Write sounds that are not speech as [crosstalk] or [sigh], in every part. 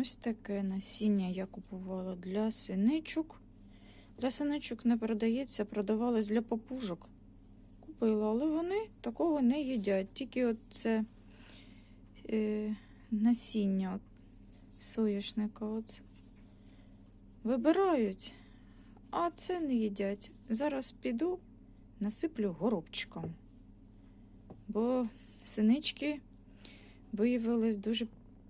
Ось таке насіння я купувала для синичок. Для синичок не продається, продавалось для папужок. Купила, але вони такого не їдять. Тільки от це е, насіння от, соняшника от, вибирають, а це не їдять. Зараз піду, насиплю горобчиком. Бо синички виявились дуже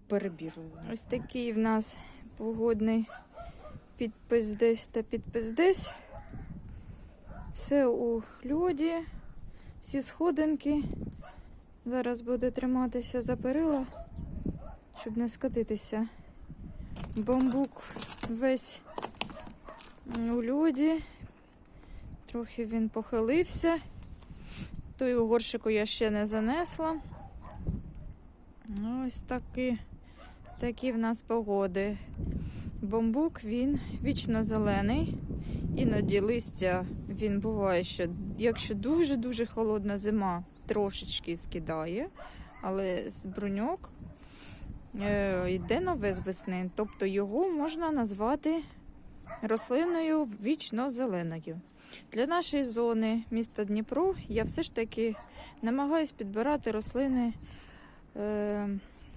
перебірливі. Ось такий в нас погодний підпис десь та підпис десь. Все у льоді, всі сходинки. Зараз буде триматися за перила, щоб не скатитися. Бамбук весь у льоді. Трохи він похилився. Той у горщику я ще не занесла. Ось такі, такі в нас погоди. Бамбук він вічно зелений. Іноді листя він буває, що якщо дуже-дуже холодна зима, трошечки скидає, але з бруньок е, йде нове з весни. Тобто його можна назвати рослиною вічно зеленою. Для нашої зони міста Дніпро я все ж таки намагаюсь підбирати рослини е,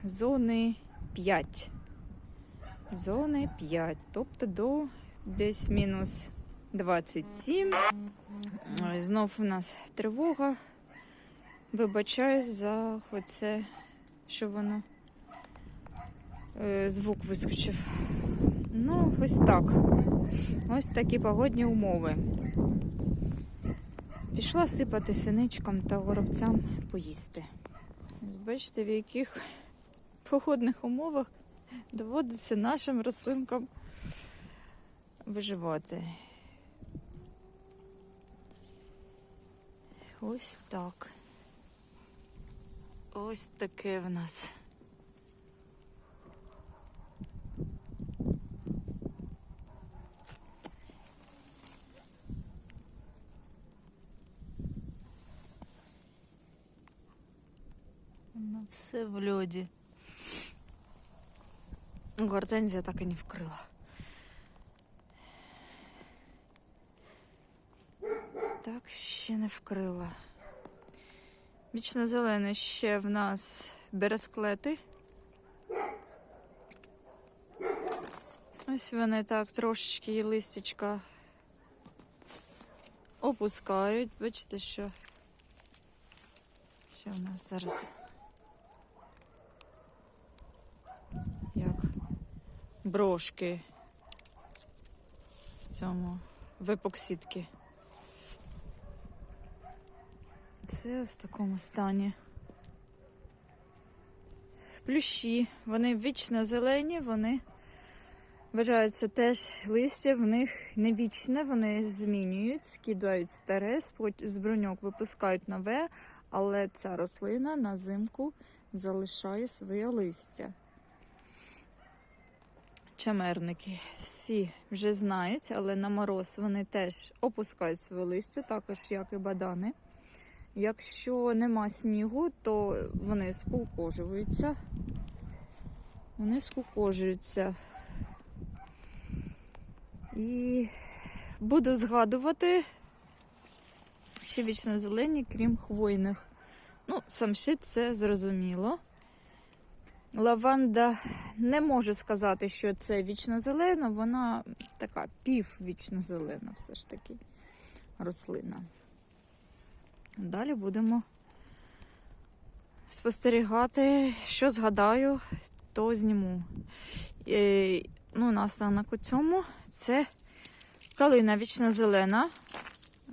зони 5. Зони 5, тобто до десь мінус 27. Знов у нас тривога. Вибачаюсь за оце, що воно е, звук вискочив. Ну, ось так. Ось такі погодні умови. Пішла сипати синичкам та горобцям поїсти. Бачите, в яких погодних умовах доводиться нашим рослинкам виживати. Ось так. Ось таке в нас. Воно все в льоді. Гортензія так і не вкрила. Так, ще не вкрила. Вічно зелене ще в нас бересклети. Ось вони так трошечки листячка опускають. Бачите, що, що в нас зараз як брошки в цьому в епоксидки. Це ось в такому стані. Плющі, вони вічно зелені, вони вважаються теж листя, в них не вічне, вони змінюють, скидають старе, з бруньок випускають нове, але ця рослина на зимку залишає своє листя. Чамерники всі вже знають, але на мороз вони теж опускають своє листя, також як і бадани. Якщо нема снігу, то вони скукожуються. Вони скукожуються. І буду згадувати, що вічно зелені, крім хвойних. Ну, самшит це зрозуміло. Лаванда не можу сказати, що це вічно зелена, вона така пів вічно зелена все ж таки рослина. Далі будемо спостерігати, що згадаю, то зніму. Е, ну, наостанок у цьому це калина вічно зелена.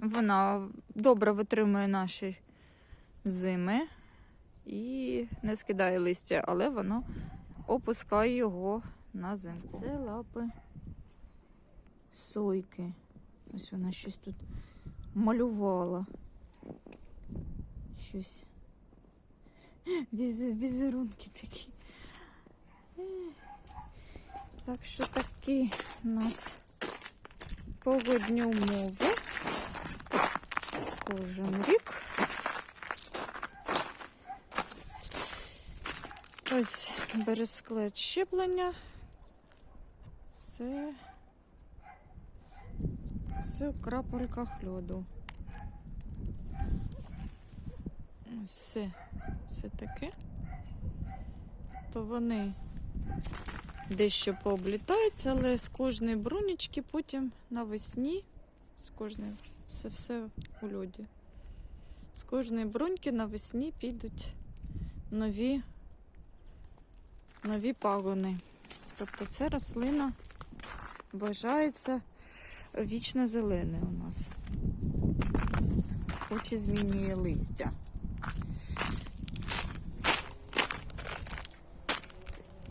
Вона добре витримує наші зими і не скидає листя, але воно опускає його на зиму. Це лапи сойки. Ось вона щось тут малювала. Щось. Візерунки такі. Так що такі у нас погодні умови. Кожен рік. Ось бересклет щеплення. Все. Все в крапельках льоду. Ось все. Все таке. То вони дещо пооблітаються, але з кожної брунічки потім навесні, з кожної, все все у льоді. З кожної бруньки навесні підуть нові, нові пагони. Тобто це рослина вважається вічно зеленою у нас. Хоч і змінює листя.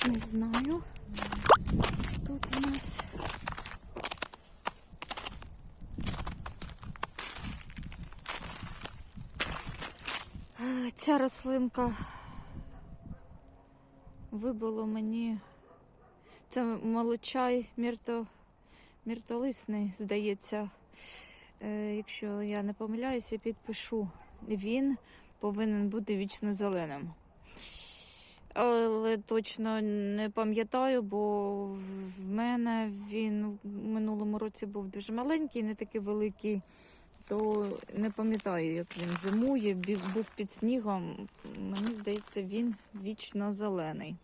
Не знаю. Тут у нас. Ця рослинка вибило мені. Це молочай мірто, міртолисний, здається. Е, якщо я не помиляюся, підпишу. Він повинен бути вічно зеленим. Але точно не пам'ятаю, бо в мене він в минулому році був дуже маленький, не такий великий, то не пам'ятаю, як він зимує, був під снігом. Мені здається, він вічно зелений.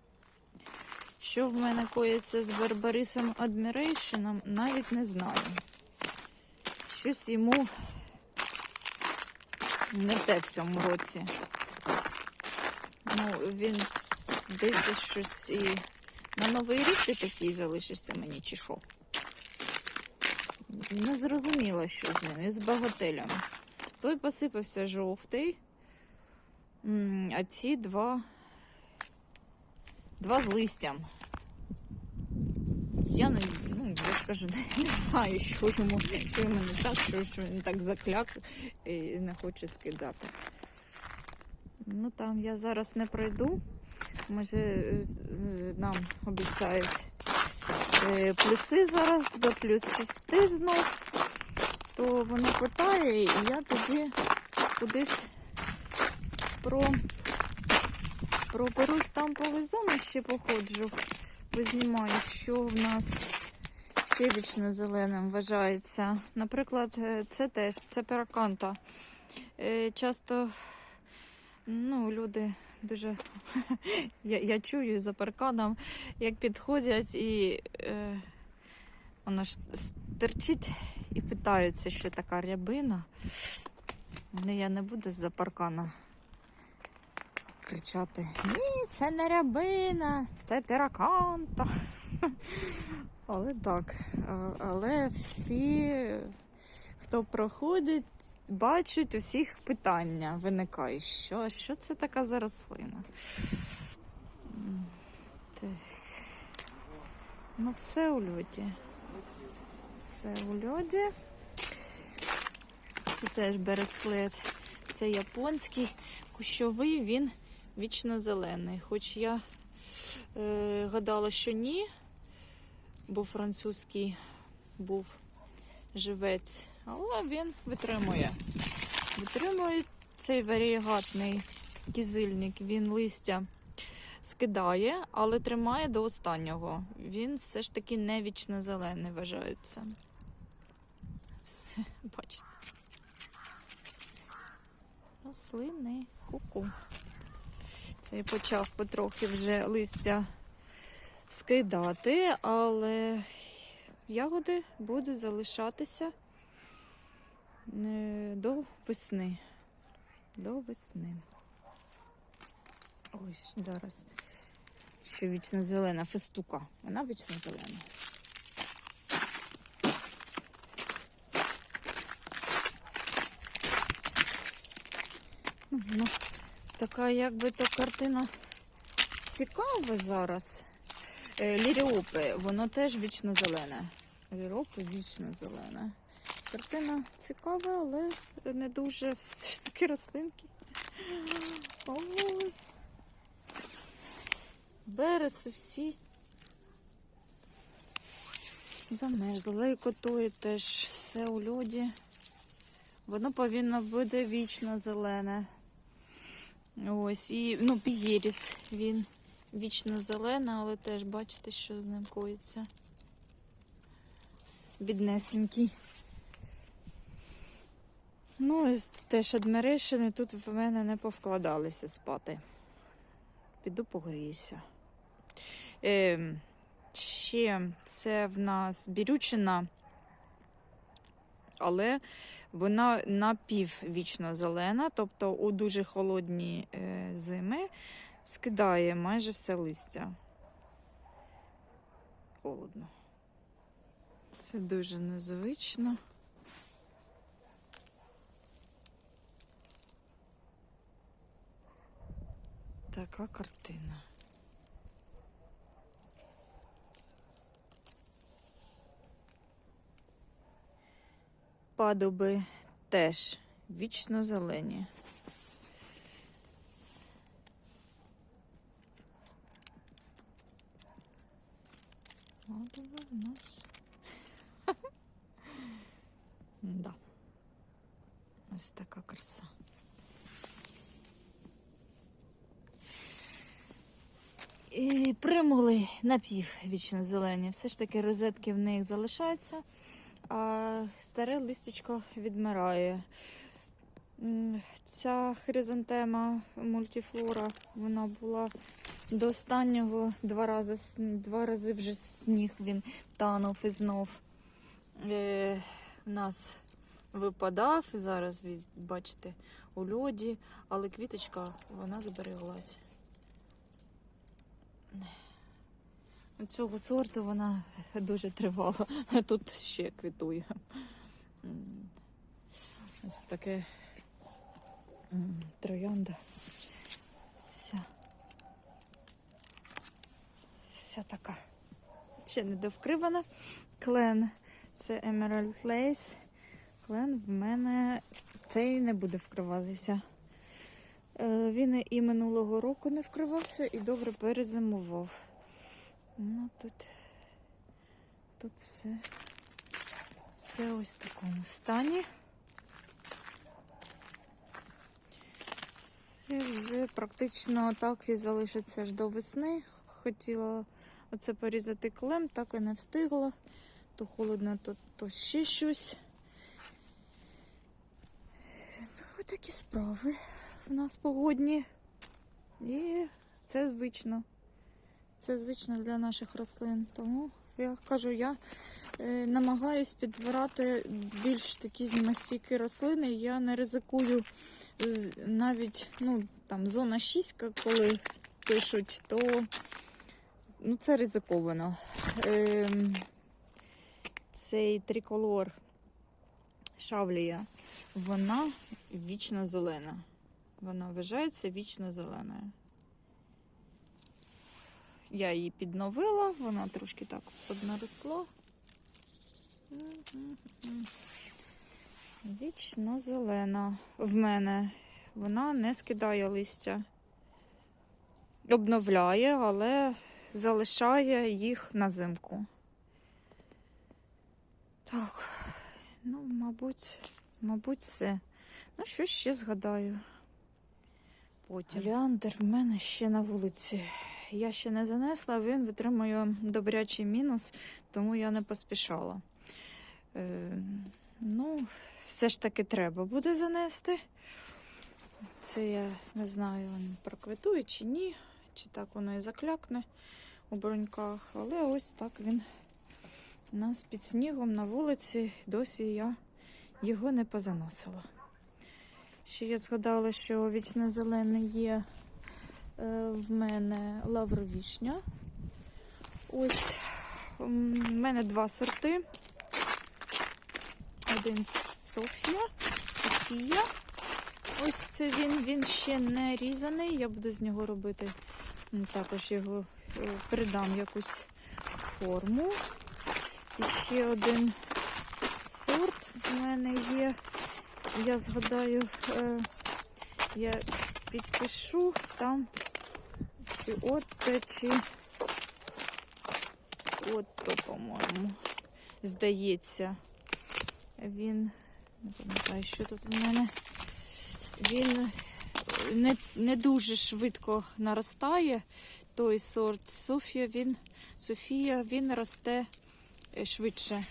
Що в мене коїться з Барбарисом Admiration, навіть не знаю. Щось йому не те в цьому році. Ну, він десь щось і на новий рік ти такий залишишся мені, чи що? Не зрозуміла, що з ним, і з багателем. Той посипався жовтий, а ці два, два з листям. Я не, ну, я ж кажу, [laughs] не знаю, що йому, що йому не так, що, що він так закляк і не хоче скидати. Ну там я зараз не пройду. Може е, нам обіцяють е, плюси зараз до плюс 6 знов. То воно питає, і я тоді кудись про проберусь там по визону ще походжу, познімаю, що в нас ще вічно зеленим вважається. Наприклад, е, це теж це пераканта. Е, Часто ну, люди дуже. [laughs] я, я чую за парканом, як підходять і е, вона ж стерчить і питаються, що така рябина. Ну, я не буду з-за паркана кричати: Ні, це не рябина, це піраканта. [laughs] Але так, але всі, хто проходить, бачать, у всіх питання виникає, що, що це така за рослина. Ну, все у льоді. Все у льоді. Це теж бересклет. Це японський, кущовий, він вічно зелений. Хоч я е, гадала, що ні, бо французький був живець, але він витримує. Витримує цей варієгатний кізильник, він листя скидає, але тримає до останнього. Він все ж таки не вічно зелений вважається. Все, бачите. Рослини, ку-ку. Це почав потрохи вже листя скидати, але ягоди будуть залишатися е, до весни. До весни. Ось зараз. Що вічно зелена фестука. Вона вічно зелена. Ну, ну, така якби то картина цікава зараз. Е, Ліріопи, воно теж вічно зелене. Ліріопи вічно зелене. Картина цікава, але не дуже [laughs] все ж таки рослинки. Ой. Береси всі. Замерзли. Лейкотої теж все у льоді. Воно повинно бути вічно зелене. Ось, і ну, пієріс, він вічно зелений, але теж бачите, що з ним коїться. біднесенький. Ну, і теж адмірейшини тут в мене не повкладалися спати. Піду погріюся. Е, ще це в нас бірючина, але вона напіввічно зелена, тобто у дуже холодні е, зими скидає майже все листя. Холодно. Це дуже незвично. Така картина. Падуби теж вічно зелені. Падуби в нас. [laughs] Да. Ось така краса. І примули напів вічно зелені. Все ж таки розетки в них залишаються, а старе листячко відмирає. Ця хризантема мультифлора, вона була до останнього два рази, два рази вже сніг він танув і знов. Е, нас випадав, зараз бачите у льоді, але квіточка вона збереглась. Цього сорту вона дуже тривала. [laughs] Тут ще квітує. Ось таке троянда. Вся. Вся така. Ще не довкривана. Клен це Emerald Lace. Клен в мене цей не буде вкриватися. Е, Він і минулого року не вкривався і добре перезимував. Ну, тут, тут все, все ось в такому стані. Все вже практично так і залишиться аж до весни. Хотіла оце порізати клем, так і не встигла. То холодно, то, то ще щось. Ось такі справи в нас погодні. І це звично. Це звично для наших рослин. Тому я кажу, я е, намагаюсь підбирати більш такі зимостійкі рослини. Я не ризикую навіть ну, там, зона 6, коли пишуть, то ну, це ризиковано. Ем, цей триколор шавлія, вона вічно зелена. Вона вважається вічно зеленою. Я її підновила, вона трошки так поднаросла. Вічно зелена в мене. Вона не скидає листя. Обновляє, але залишає їх на зимку. Так, ну, мабуть, мабуть, все. Ну, що ще згадаю. Потім. Оліандр в мене ще на вулиці. Я ще не занесла, він витримує добрячий мінус, тому я не поспішала. Е, ну, все ж таки треба буде занести. Це я не знаю, він проквітує чи ні, чи так воно і заклякне у броньках. Але ось так він у нас під снігом на вулиці. Досі я його не позаносила. Ще я згадала, що вічно зелений є в мене лавровішня. Ось в мене два сорти. Один Софія, Софія. Ось це він, він ще не різаний. Я буду з нього робити також його е, придам якусь форму. І ще один сорт в мене є. Я згадаю, е, я підпишу там чи от чи от то, по-моєму, здається. Він, не пам'ятаю, що тут у мене. Він не, не дуже швидко наростає. Той сорт Софія, він, Софія, він росте е, швидше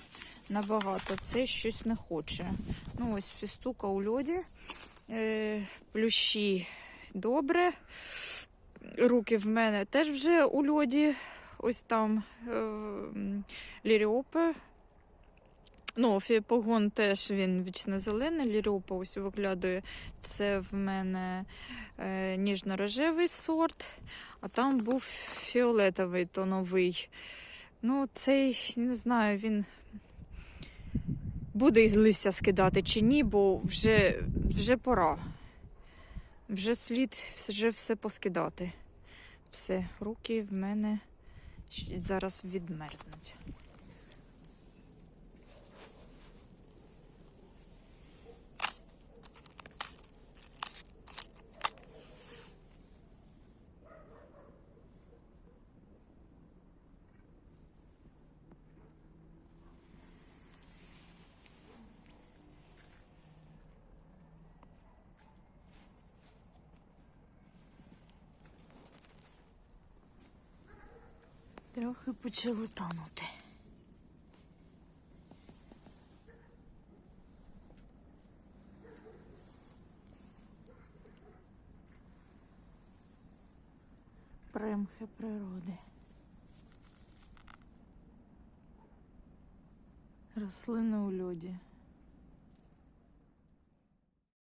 набагато. Це щось не хоче. Ну, ось фістука у льоді, е, плющі добре. Руки в мене теж вже у льоді. Ось там е, ліріопи. Ну, фіпогон теж він вічно зелений, ліріопа ось виглядає. Це в мене е, ніжно-рожевий сорт, а там був фіолетовий тоновий. Ну, цей, не знаю, він буде листя скидати чи ні, бо вже, вже пора. Вже слід вже все поскидати. Все, руки в мене зараз відмерзнуть. Трохи почало танути. Примхи природи. Рослини у льоді.